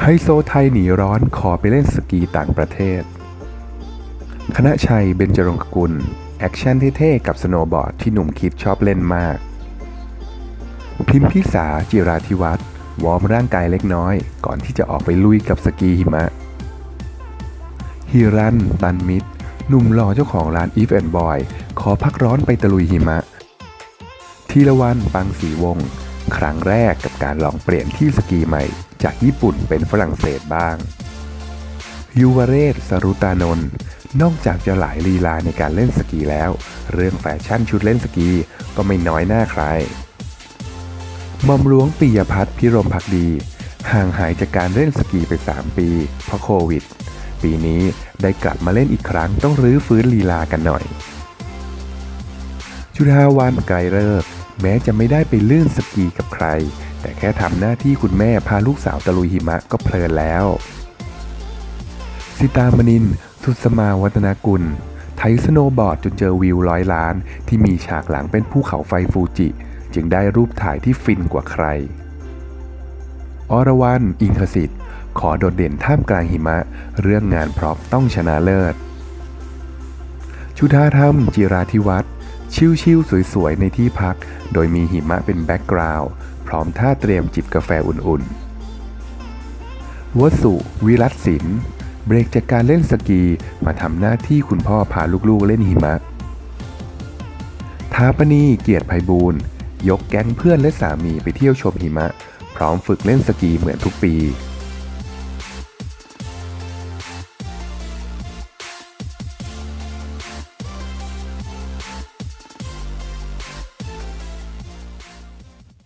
ไฮโซไทยหนีร้อนขอไปเล่นสกีต่างประเทศ คณะชัยเบญจรงคกุล แอคชั่นเท่ๆกับสโนว์บอร์ดที่หนุ่มคิดชอบเล่นมาก พิมพิสาจิราธิวัฒน์วอร์มร่างกายเล็กน้อย ก่อนที่จะออกไปลุยกับสกีหิมะ ฮิรัน ตันมิตร หนุ่มหล่อเจ้าของร้าน If and Boy ขอพักร้อนไปตะลุยหิมะ ทีละวัน ปังสีวงศ์ ครั้งแรกกับการลองเปลี่ยนที่สกีใหม่ จากญี่ปุ่นเป็นฝรั่งเศสบ้างยูวเรศสรุตานนท์นอกจากจะหลายลีลาในการเล่นสกีแล้ว เรื่องแฟชั่นชุดเล่นสกีก็ไม่น้อยหน้าใครมอมหลวงปิยพัฒน์พิรมพักดี ห่างหายจากการเล่นสกีไป 3 ปี เพราะโควิด ปีนี้ได้กลับมาเล่นอีกครั้งต้องรื้อฟื้นลีลากันหน่อย จุฬาวันไกรเลิกษ์ แม้จะไม่ได้ไปลื่นสกีกับใคร แต่แค่ทำหน้าที่คุณแม่พาลูกสาวตะลุยหิมะก็เพลินแล้ว สิตามนิน สุดสมาวัฒนากุล ไทยสโนว์บอร์ดจนเจอวิวร้อยล้าน ที่มีฉากหลังเป็นภูเขาไฟฟูจิ จึงได้รูปถ่ายที่ฟินกว่าใคร อรวรรณอิงคสิทธิ์ ขอโดดเด่นท่ามกลางหิมะ เรื่องงานพร็อพต้องชนะเลิศ ชุธาธรรมจิราธิวัฒน ชิวๆสวยๆ ในที่พัก โดยมีหิมะเป็นแบ็กกราวด์พร้อมท่าเตรียมจิบกาแฟอุ่นๆวสุวิรัตศิลป์เบรกจากการเล่นสกีมาทำหน้าที่คุณพ่อพาลูกๆเล่นหิมะทาปนีเกียรติภัยบูรยกแก๊งเพื่อนและสามีไปเที่ยวชมหิมะ พร้อมฝึกเล่นสกีเหมือนทุกปี